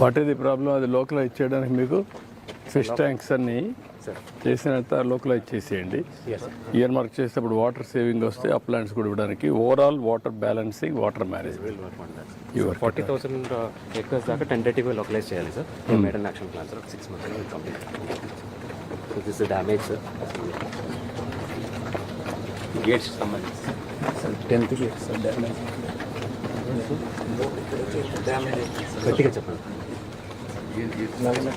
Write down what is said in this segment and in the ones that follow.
What ఇది problem అది localise చేయడానికి మీకు ఫిష్ ట్యాంక్స్ అన్ని చేసినంత లోకలైజ్ చేసేయండి. ఇయర్ మార్క్ చేసేటప్పుడు వాటర్ సేవింగ్ వస్తే అప్లాంట్స్ కూడా ఇవ్వడానికి overall water balancing water management forty thousand acres దాకా టెంటేటివ్గా లొకలైజ్ చేయాలి sir made action plan sir six months complete so this damage sir gates సంబంధించి sir tenth gate sir damage damage గట్టిగా చెప్పండి.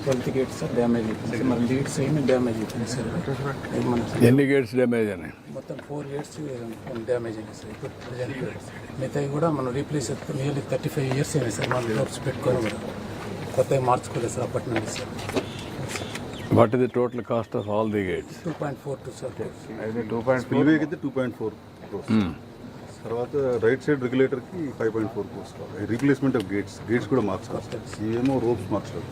ట్వెల్త్ గేట్ సార్ డ్యామేజ్ అయిపోయింది మన leads ఏమి damage అయిపోయింది సార్. ఎన్ని గేట్స్ డ్యామేజ్ అని మొత్తం ఫోర్ గేట్స్ డ్యామేజ్ అయింది సార్ ఇప్పుడు మిగతాయి కూడా మనం replace nearly thirty five years అయినాయి సార్. మనం డోర్స్ పెట్టుకొని కూడా. కొత్తగా మార్చుకోలేదు సార్ అప్పటి నుండి సార్. వాట్ ఇది total cost of all the gates two point four two sir. Spillway అయితే టూ పాయింట్ ఫోర్ తర్వాత right side రెగ్యులేటర్కి five point four crores replacement of gates gates కూడా మార్చాలి ఇవేమో రోప్స్ మార్చాలి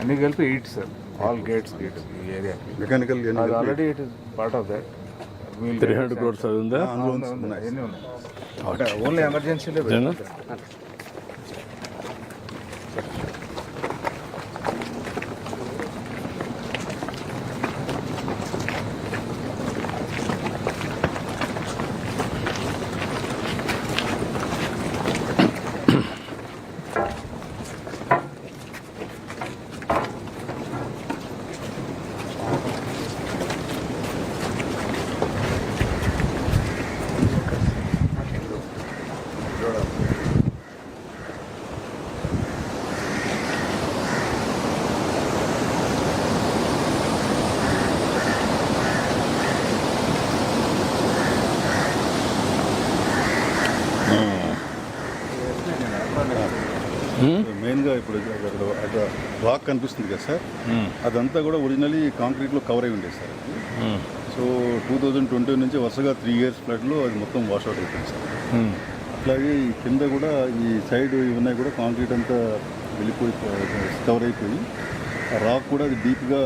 అన్ని కలిపి eight sir. All gates gate ఈ ఏరియాకి mechanical already it is part of that three hundred crores అది ఉందా ఓన్లీ ఎమర్జెన్సీలో మెయిన్గా ఇప్పుడు అక్కడ రాక్ కనిపిస్తుంది కదా సార్. అదంతా కూడా ఒరిజినలీ కాంక్రీట్లో కవర్ అయి ఉండేది sir. So two thousand twenty నుంచి వరుసగా త్రీ ఇయర్స్ ఫ్లడ్లో అది మొత్తం వాష్అవుట్ అయిపోయింది సార్. అట్లాగే ఈ కింద కూడా ఈ సైడ్ ఇవన్నీ కూడా కాంక్రీట్ అంతా వెళ్ళిపోయి కవర్ అయిపోయి ఆ రాక్ కూడా అది డీప్గా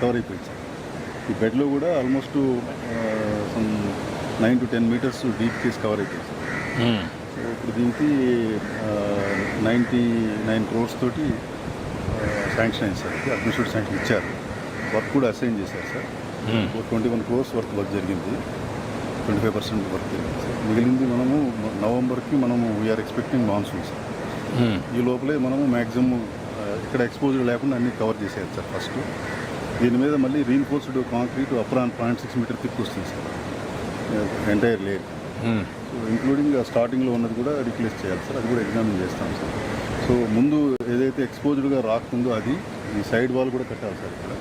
కవర్ అయిపోయింది సార్. ఈ బెడ్లో కూడా almost some nine to ten metres deep case cover అయిపోయింది సార్. సో ఇప్పుడు దీనికి నైంటీ నైన్ క్రోర్స్ తోటి శాంక్షన్ అయింది సార్. అడ్మినిస్ట్రేటివ్ శాంక్షన్ ఇచ్చారు. వర్క్ కూడా అసైన్ చేశారు sir. Twenty one crores work work జరిగింది. ట్వంటీ ఫైవ్ పర్సెంట్ వర్క్ జరిగింది సార్. మిగిలింది మనము నవంబర్కి మనము వీఆర్ ఎక్స్పెక్టింగ్ మాన్సూన్ సార్. ఈ లోపలే మనము మ్యాక్సిమం ఇక్కడ ఎక్స్పోజర్ లేకుండా అన్ని కవర్ చేసేయాలి సార్ ఫస్ట్ దీని మీద మళ్ళీ reinforced concrete apron point six metre thick వస్తుంది sir. Entire layer. So including స్టార్టింగ్లో ఉన్నది కూడా రీప్లేస్ చేయాలి సార్. అది కూడా ఎగ్జామిన్ చేస్తాం సార్. సో ముందు ఏదైతే ఎక్స్పోజ్డ్గా రాకుందో అది ఈ సైడ్ వాల్ కూడా కట్టాలి సార్ ఇక్కడ.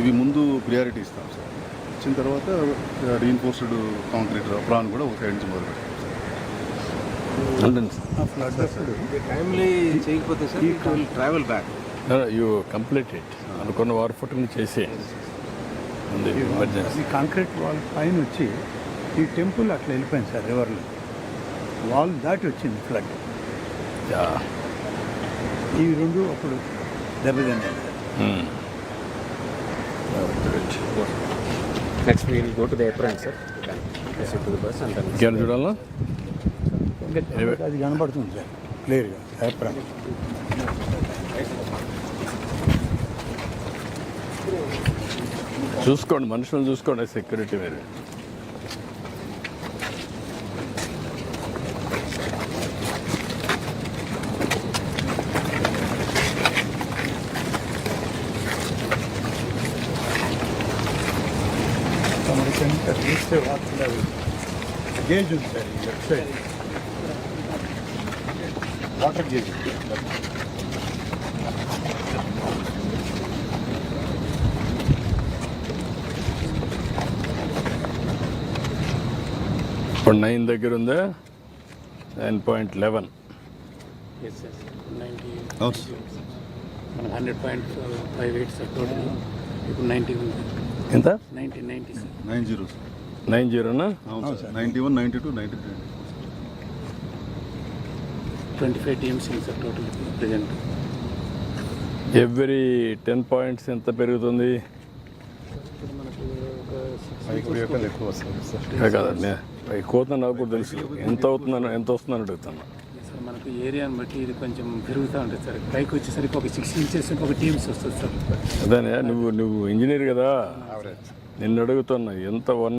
ఇవి ముందు ప్రియారిటీ ఇస్తాం సార్. ఇచ్చిన తర్వాత రీఇన్ఫోర్స్డ్ కాంక్రీట్ ప్రాన్ కూడా ఒక సైడ్ నుంచి మొదలు will travel back you complete it అనుకున్న వారు ఫుట్ని చేసేయండి. కాంక్రీట్ వాల్ పైన వచ్చి ఈ టెంపుల్ అట్లా వెళ్ళిపోయింది సార్ రివర్లో. వాల్ దాటి వచ్చింది ఫ్లడ్. ఈ రెండు అప్పుడు దెబ్బతిన్నాయి. Next we'll go to the apron sir to the bus and ఇంకేమైనా చూడాలా? అది కనబడుతుంది సార్ క్లియర్గా ఏప్రాన్ చూసుకోండి మనుషులను చూసుకోండి సెక్యూరిటీ మీరు. తీస్తే వాటర్ గేజ్ ఉంది సార్ ఈ లెఫ్ట్ సైడ్ వాటర్ గేజ్ ఇప్పుడు నైన్ దగ్గర ఉందా? Nine point eleven hundred point five eight sir total ఇప్పుడు నైంటీ ఎంత? Ninety ninety sir nine zero sir nine జీరోనా ninety one ninety two ninety three. Twenty five TMC sir total present every ten points ఎంత పెరుగుతుంది? ఎక్కువ ఎక్కువ కాదండి కోత నాకు కూడా తెలుసు. ఎంత అవుతుందని ఎంత వస్తుందని అడుగుతాను సార్ మనకు ఏరియాని బట్టి ఇది కొంచెం పెరుగుతూ ఉంటుంది సార్. పైకి వచ్చేసరికి ఒక సిక్స్ ఇంచెస్ ఒక టీమ్స్ వస్తుంది సార్. అదేనే నువ్వు నువ్వు ఇంజనీర్ కదా. నిన్ను అడుగుతున్నా ఎంత వన్